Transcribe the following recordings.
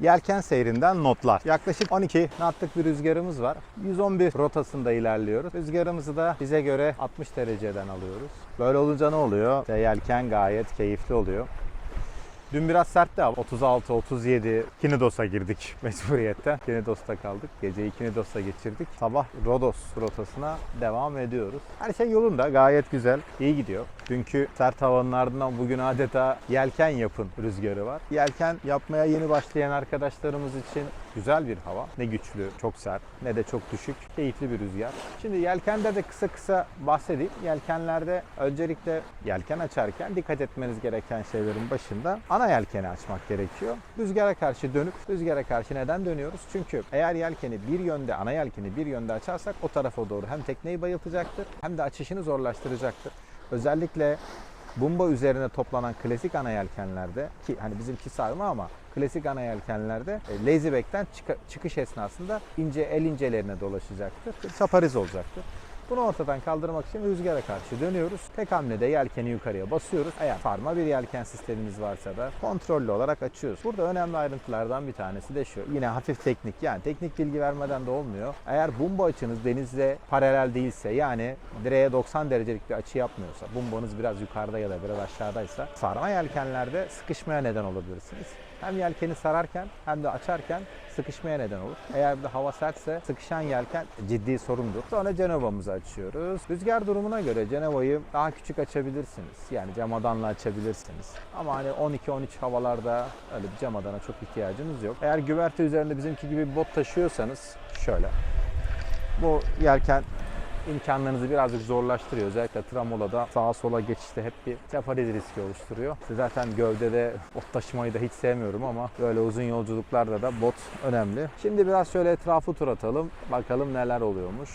Yelken seyrinden notlar. Yaklaşık 12 knotlık bir rüzgarımız var. 111 rotasında ilerliyoruz. Rüzgarımızı da bize göre 60 dereceden alıyoruz. Böyle olunca ne oluyor? İşte yelken gayet keyifli oluyor. Dün biraz sertti abi. 36, 37 Kinidos'a girdik mecburiyetten. Kinidos'ta kaldık. Geceyi Kinidos'ta geçirdik. Sabah Rodos rotasına devam ediyoruz. Her şey yolunda. Gayet güzel. iyi gidiyor. Dünkü sert havanın ardından bugün adeta yelken yapın rüzgarı var. Yelken yapmaya yeni başlayan arkadaşlarımız için güzel bir hava. Ne güçlü, çok sert ne de çok düşük. Keyifli bir rüzgar. Şimdi yelkende de kısa kısa bahsedeyim. Yelkenlerde öncelikle yelken açarken dikkat etmeniz gereken şeylerin başında ana yelkeni açmak gerekiyor. Rüzgara karşı dönüp rüzgara karşı neden dönüyoruz? Çünkü eğer yelkeni bir yönde, ana yelkeni bir yönde açarsak o tarafa doğru hem tekneyi bayıltacaktır hem de açışını zorlaştıracaktır. Özellikle Bumba üzerine toplanan klasik ana yelkenlerde ki hani bizimki sarma ama klasik ana yelkenlerde e, lazy back'ten çıkış esnasında ince el incelerine dolaşacaktır. Sapariz olacaktır. Bunu ortadan kaldırmak için rüzgara karşı dönüyoruz. Tek hamlede yelkeni yukarıya basıyoruz. Eğer sarma bir yelken sistemimiz varsa da kontrollü olarak açıyoruz. Burada önemli ayrıntılardan bir tanesi de şu. Yine hafif teknik yani teknik bilgi vermeden de olmuyor. Eğer bumba açınız denizle paralel değilse yani direğe 90 derecelik bir açı yapmıyorsa, bumbanız biraz yukarıda ya da biraz aşağıdaysa sarma yelkenlerde sıkışmaya neden olabilirsiniz. Hem yelkeni sararken hem de açarken sıkışmaya neden olur. Eğer de hava sertse sıkışan yelken ciddi sorundur. Sonra Cenova'mızı açıyoruz. Rüzgar durumuna göre Cenova'yı daha küçük açabilirsiniz. Yani camadanla açabilirsiniz. Ama hani 12-13 havalarda öyle bir camadana çok ihtiyacınız yok. Eğer güverte üzerinde bizimki gibi bir bot taşıyorsanız şöyle. Bu yelken imkanlarınızı birazcık zorlaştırıyor. Özellikle tramolada sağa sola geçişte hep bir sefariz riski oluşturuyor. Zaten gövdede bot taşımayı da hiç sevmiyorum ama böyle uzun yolculuklarda da bot önemli. Şimdi biraz şöyle etrafı tur atalım. Bakalım neler oluyormuş.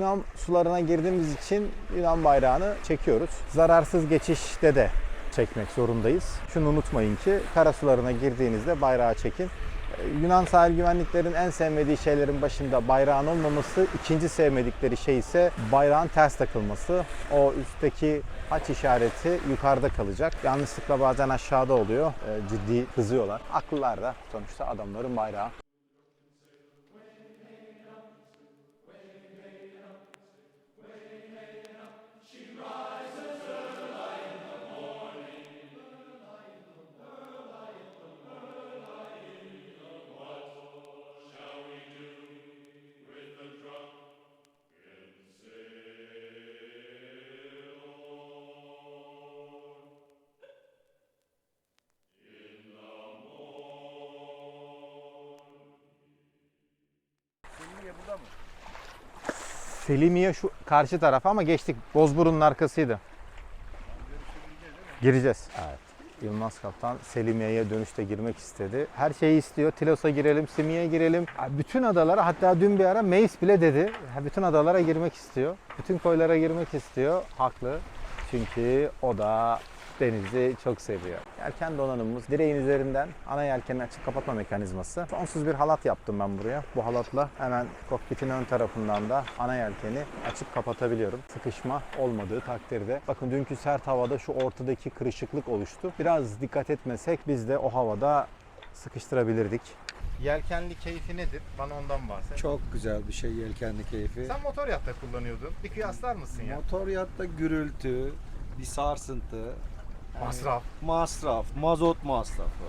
Yunan sularına girdiğimiz için Yunan bayrağını çekiyoruz. Zararsız geçişte de çekmek zorundayız. Şunu unutmayın ki kara sularına girdiğinizde bayrağı çekin. E, Yunan sahil güvenliklerin en sevmediği şeylerin başında bayrağın olmaması, ikinci sevmedikleri şey ise bayrağın ters takılması. O üstteki haç işareti yukarıda kalacak. Yanlışlıkla bazen aşağıda oluyor. E, Ciddi kızıyorlar. Haklılar da sonuçta adamların bayrağı. Selimiye şu karşı taraf ama geçtik. Bozburun'un arkasıydı. Gireceğiz. Evet. Yılmaz Kaptan Selimiye'ye dönüşte girmek istedi. Her şeyi istiyor. Tilos'a girelim, Simiye'ye girelim. Bütün adalara hatta dün bir ara Meis bile dedi. Bütün adalara girmek istiyor. Bütün koylara girmek istiyor. Haklı. Çünkü o da denizi çok seviyor. Yelken donanımımız direğin üzerinden ana yelkeni açıp kapatma mekanizması. Sonsuz bir halat yaptım ben buraya. Bu halatla hemen kokpitin ön tarafından da ana yelkeni açıp kapatabiliyorum. Sıkışma olmadığı takdirde. Bakın dünkü sert havada şu ortadaki kırışıklık oluştu. Biraz dikkat etmesek biz de o havada sıkıştırabilirdik. Yelkenli keyfi nedir? Bana ondan bahset. Çok güzel bir şey yelkenli keyfi. Sen motor yatta kullanıyordun. Bir kıyaslar mısın ya? Motor yatta gürültü, bir sarsıntı, yani Masraf. masraf, mazot masrafı,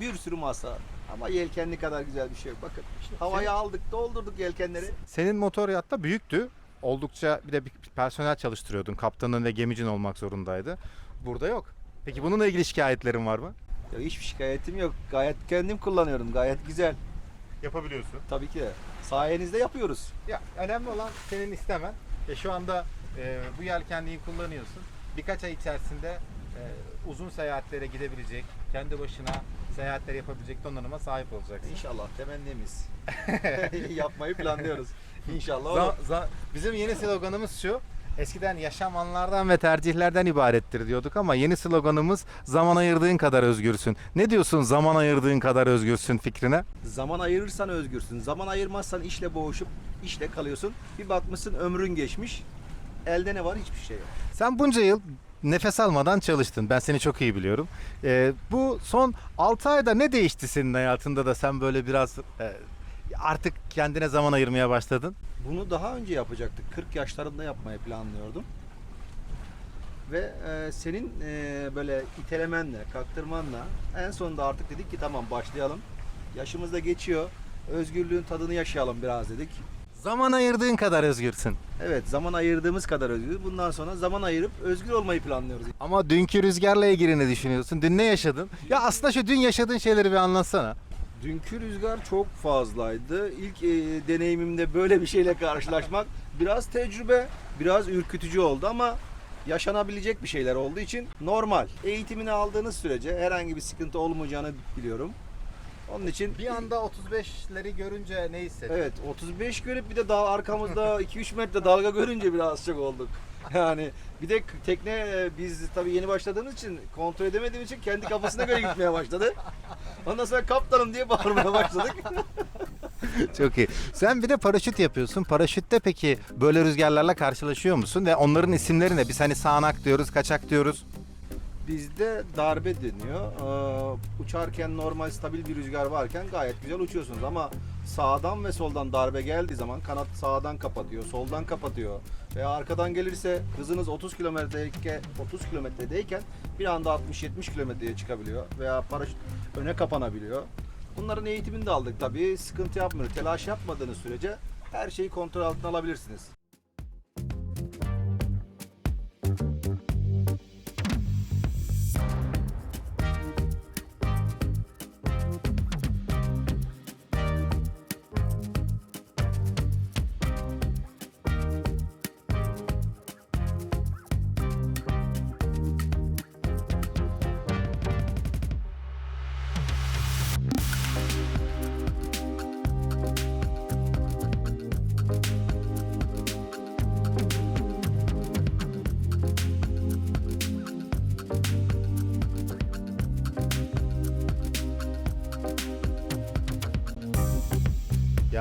bir sürü masraf. Ama yelkenli kadar güzel bir şey yok. Bakın havayı aldık, doldurduk yelkenleri. Senin motor yatta büyüktü. Oldukça bir de bir personel çalıştırıyordun. Kaptanın ve gemicin olmak zorundaydı. Burada yok. Peki bununla ilgili şikayetlerin var mı? Ya hiçbir şikayetim yok. Gayet kendim kullanıyorum. Gayet güzel. Yapabiliyorsun. Tabii ki de. Sayenizde yapıyoruz. Ya önemli olan senin istemen. E şu anda e, bu yelkenliği kullanıyorsun. Birkaç ay içerisinde e, uzun seyahatlere gidebilecek, kendi başına seyahatler yapabilecek donanıma sahip olacaksın. İnşallah temennimiz. Yapmayı planlıyoruz. İnşallah olur. Za- za- bizim yeni sloganımız şu. Eskiden yaşam anlardan ve tercihlerden ibarettir diyorduk ama yeni sloganımız zaman ayırdığın kadar özgürsün. Ne diyorsun zaman ayırdığın kadar özgürsün fikrine? Zaman ayırırsan özgürsün. Zaman ayırmazsan işle boğuşup işle kalıyorsun. Bir bakmışsın ömrün geçmiş. Elde ne var? Hiçbir şey yok. Sen bunca yıl nefes almadan çalıştın. Ben seni çok iyi biliyorum. Ee, bu son 6 ayda ne değişti senin hayatında da sen böyle biraz e, artık kendine zaman ayırmaya başladın? Bunu daha önce yapacaktık. 40 yaşlarında yapmayı planlıyordum. Ve e, senin e, böyle itelemenle, kaktırmanla en sonunda artık dedik ki tamam başlayalım. Yaşımız da geçiyor. Özgürlüğün tadını yaşayalım biraz dedik. Zaman ayırdığın kadar özgürsün. Evet zaman ayırdığımız kadar özgür. Bundan sonra zaman ayırıp özgür olmayı planlıyoruz. Ama dünkü rüzgarla ilgili ne düşünüyorsun? Dün ne yaşadın? Ya aslında şu dün yaşadığın şeyleri bir anlatsana. Dünkü rüzgar çok fazlaydı. İlk e, deneyimimde böyle bir şeyle karşılaşmak biraz tecrübe, biraz ürkütücü oldu ama yaşanabilecek bir şeyler olduğu için normal. Eğitimini aldığınız sürece herhangi bir sıkıntı olmayacağını biliyorum. Onun için Bir anda 35'leri görünce ne hissettin? evet 35 görüp bir de daha arkamızda 2-3 metre dalga görünce biraz çok olduk. Yani bir de tekne e, biz tabii yeni başladığımız için kontrol edemediğimiz için kendi kafasına göre gitmeye başladı. Ondan sonra kaptanım diye bağırmaya başladık. Çok iyi. Sen bir de paraşüt yapıyorsun. Paraşütte peki böyle rüzgarlarla karşılaşıyor musun? Ve onların isimleri ne? Biz hani sağanak diyoruz, kaçak diyoruz. Bizde darbe deniyor. Ee, uçarken normal stabil bir rüzgar varken gayet güzel uçuyorsunuz ama sağdan ve soldan darbe geldiği zaman kanat sağdan kapatıyor, soldan kapatıyor veya arkadan gelirse hızınız 30 kilometreyken 30 kilometredeyken bir anda 60-70 kilometreye çıkabiliyor veya paraşüt öne kapanabiliyor. Bunların eğitimini de aldık tabii. Sıkıntı yapmıyor. Telaş yapmadığınız sürece her şeyi kontrol altına alabilirsiniz.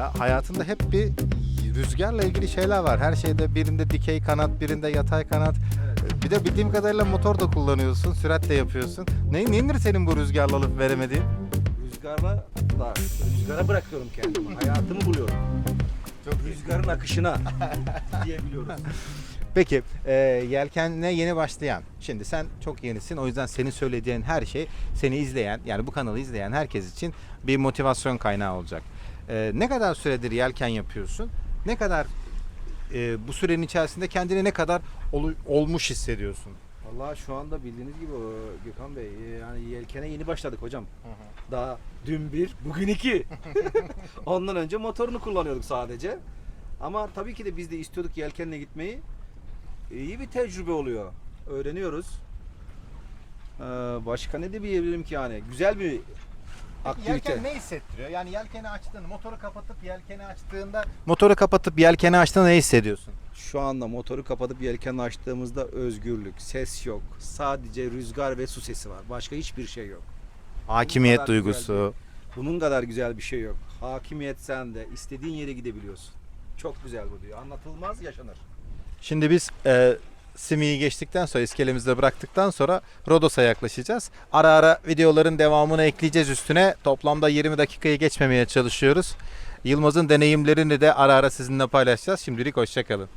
Ya hayatında hep bir rüzgarla ilgili şeyler var. Her şeyde birinde dikey kanat, birinde yatay kanat. Bir de bildiğim kadarıyla motor da kullanıyorsun, sürat de yapıyorsun. Ne, nedir senin bu rüzgarla alıp veremediğin? Rüzgarla da rüzgara bırakıyorum kendimi. Hayatımı buluyorum. Çok rüzgarın akışına diyebiliyoruz. Peki, e, yelkenle yeni başlayan. Şimdi sen çok yenisin. O yüzden senin söylediğin her şey seni izleyen, yani bu kanalı izleyen herkes için bir motivasyon kaynağı olacak. E, ne kadar süredir yelken yapıyorsun? Ne kadar e, bu sürenin içerisinde kendini ne kadar olu- olmuş hissediyorsun? Vallahi şu anda bildiğiniz gibi o Gökhan Bey e, yani yelkene yeni başladık hocam. Daha dün bir, bugün iki. Ondan önce motorunu kullanıyorduk sadece. Ama tabii ki de biz de istiyorduk yelkenle gitmeyi. İyi bir tecrübe oluyor. Öğreniyoruz. Ee, başka ne diyebilirim ki yani? Güzel bir aktivite. Yelken ne hissettiriyor? Yani yelkeni açtığında, motoru kapatıp yelkeni açtığında... Motoru kapatıp yelkeni açtığında ne hissediyorsun? Şu anda motoru kapatıp yelkenini açtığımızda özgürlük, ses yok. Sadece rüzgar ve su sesi var. Başka hiçbir şey yok. Hakimiyet kadar duygusu. Bunun kadar güzel bir şey yok. Hakimiyet sende. istediğin yere gidebiliyorsun. Çok güzel bu diyor. Anlatılmaz, yaşanır. Şimdi biz e, Simi'yi geçtikten sonra iskelemizde bıraktıktan sonra Rodos'a yaklaşacağız. Ara ara videoların devamını ekleyeceğiz üstüne. Toplamda 20 dakikayı geçmemeye çalışıyoruz. Yılmaz'ın deneyimlerini de ara ara sizinle paylaşacağız. Şimdilik hoşçakalın.